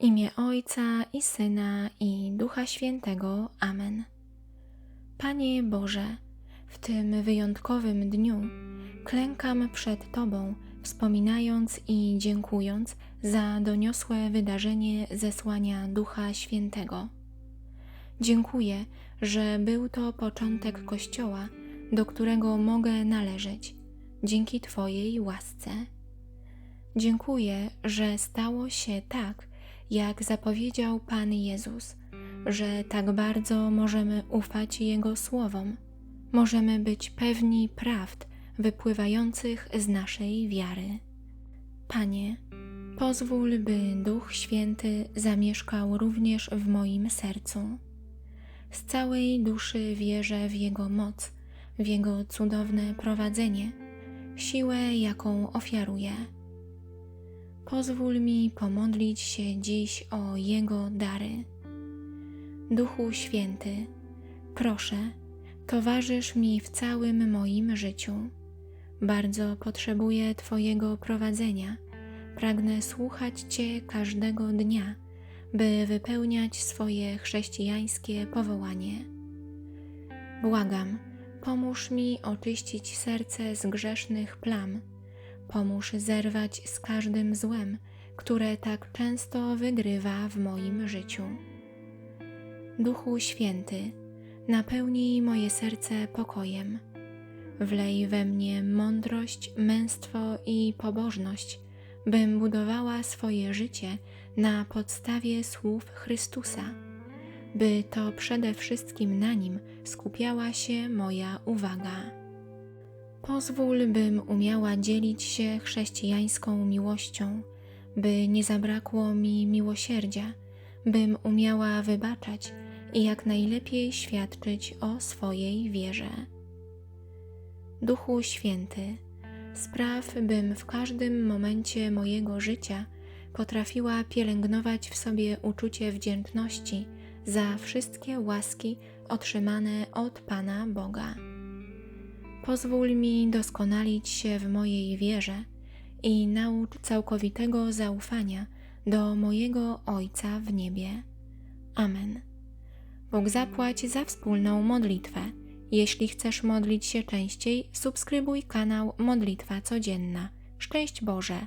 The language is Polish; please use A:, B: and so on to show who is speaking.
A: W imię Ojca i Syna i Ducha Świętego. Amen. Panie Boże, w tym wyjątkowym dniu klękam przed Tobą, wspominając i dziękując za doniosłe wydarzenie zesłania Ducha Świętego. Dziękuję, że był to początek Kościoła, do którego mogę należeć, dzięki Twojej łasce. Dziękuję, że stało się tak, jak zapowiedział Pan Jezus, że tak bardzo możemy ufać Jego słowom, możemy być pewni prawd wypływających z naszej wiary. Panie, pozwól, by Duch Święty zamieszkał również w moim sercu. Z całej duszy wierzę w Jego moc, w Jego cudowne prowadzenie, siłę, jaką ofiaruję. Pozwól mi pomodlić się dziś o Jego dary. Duchu Święty, proszę, towarzysz mi w całym moim życiu. Bardzo potrzebuję Twojego prowadzenia. Pragnę słuchać Cię każdego dnia, by wypełniać swoje chrześcijańskie powołanie. Błagam, pomóż mi oczyścić serce z grzesznych plam Pomóż zerwać z każdym złem, które tak często wygrywa w moim życiu. Duchu Święty, napełnij moje serce pokojem. Wlej we mnie mądrość, męstwo i pobożność, bym budowała swoje życie na podstawie słów Chrystusa, by to przede wszystkim na nim skupiała się moja uwaga. Pozwól, bym umiała dzielić się chrześcijańską miłością, by nie zabrakło mi miłosierdzia, bym umiała wybaczać i jak najlepiej świadczyć o swojej wierze. Duchu Święty, spraw, bym w każdym momencie mojego życia potrafiła pielęgnować w sobie uczucie wdzięczności za wszystkie łaski otrzymane od Pana Boga. Pozwól mi doskonalić się w mojej wierze i naucz całkowitego zaufania do mojego Ojca w niebie. Amen. Bóg zapłać za wspólną modlitwę. Jeśli chcesz modlić się częściej, subskrybuj kanał Modlitwa Codzienna. Szczęść Boże!